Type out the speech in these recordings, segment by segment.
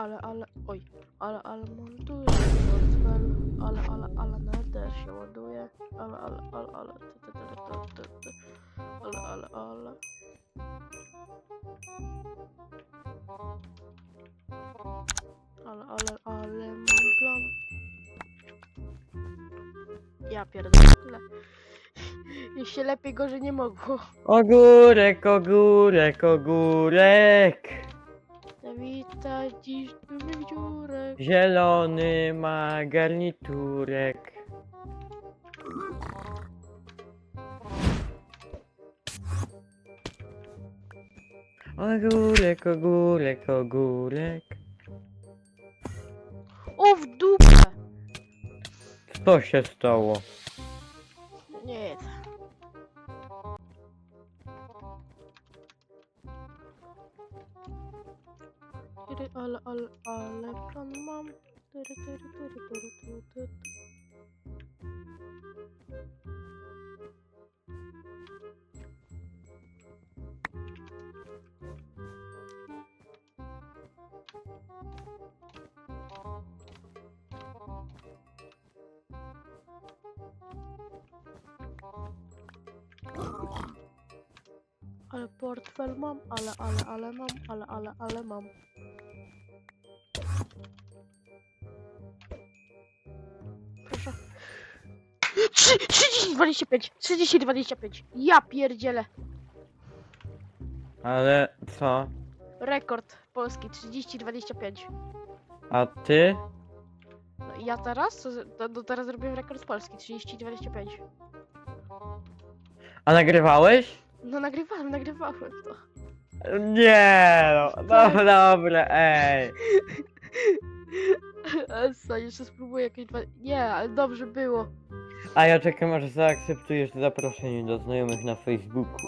ale, ale, oj, ale, ale montuję portfel, ale, ale, ale nether się ładuje, ale, ale, ale, ale, ty, ty, ty, ty, ty, ty, ale, ale, ale. Ale, ale, ale mam plan. Ja pierdolę. Jeszcze lepiej gorzej nie mogło. Ogórek, ogórek, ogórek. Zawita dziś duży dziurek. Zielony ma garniturek. Ogórek, ogórek, ogórek. O, w dupę! Co się stało? Nie. Tyry, Ale, ale, ale plan mam. Tyry, tyry, tyry, tyry, tyry, tyry. Ale portfel mam, ale, ale, ale mam, ale, ale, ale mam. 3, 30, 25, 30, 25. Ja pierdzielę. Ale co? Rekord polski 30, 25. A ty? No Ja teraz? Co To, to teraz zrobiłem rekord polski 30, 25. A nagrywałeś? No nagrywałem, nagrywałem to. Nie no, no dobra, ej. Esa, jeszcze spróbuję jakieś dwa... Nie, ale dobrze było. A ja czekam aż zaakceptujesz zaproszenie do znajomych na Facebooku.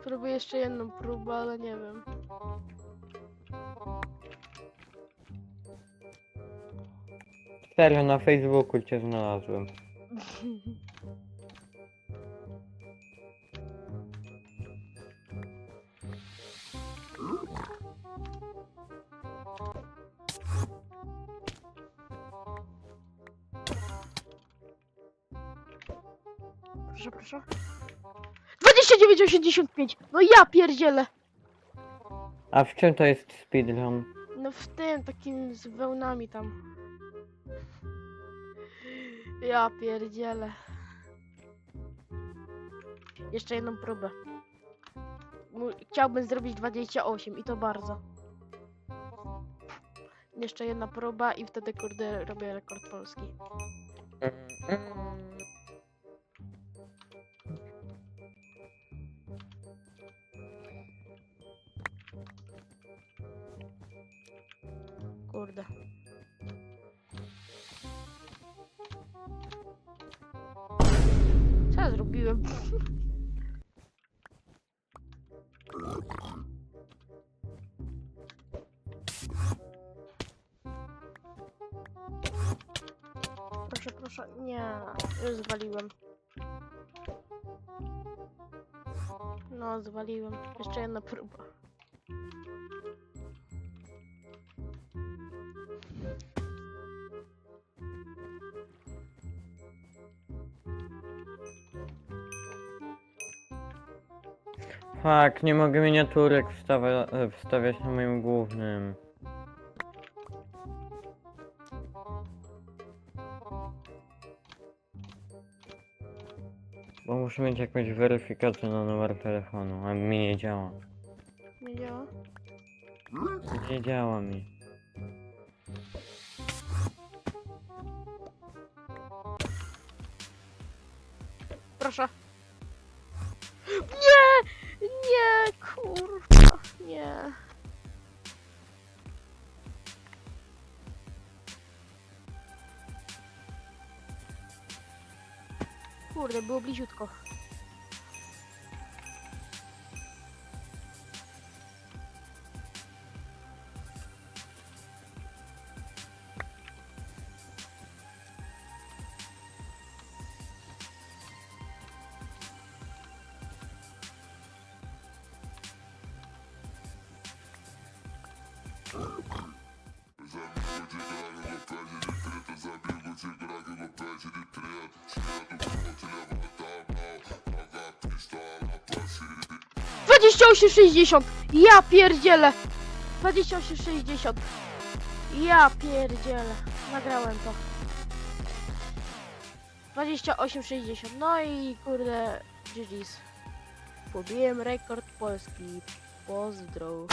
Spróbuję jeszcze jedną próbę, ale nie wiem. Serio, na Facebooku cię znalazłem. Proszę, proszę. 29,85! No ja pierdzielę! A w czym to jest speedrun? No w tym, takim z wełnami tam. Ja pierdzielę. Jeszcze jedną próbę. Mu- Chciałbym zrobić 28 i to bardzo. Jeszcze jedna próba i wtedy kurde robię rekord polski. Kurde. Co ja zrobiłem? Proszę, proszę. Nie, już zwaliłem. No, zwaliłem. Jeszcze jedna próba. Fak, nie mogę miniaturek wstawia, e, wstawiać na moim głównym. Bo muszę mieć jakąś weryfikację na numer telefonu, a mi nie działa. Nie działa? Nie działa mi. Proszę. Nie! Nie, kurwa, nie. Kurde, było bliziutko. Dwadzieścia osiem sześćdziesiąt! Ja pierdzielę! Dwadzieścia osiem sześćdziesiąt! Ja pierdzielę! Nagrałem to. 28,60. No i kurde, GG's. Pobiłem rekord Polski. Pozdro.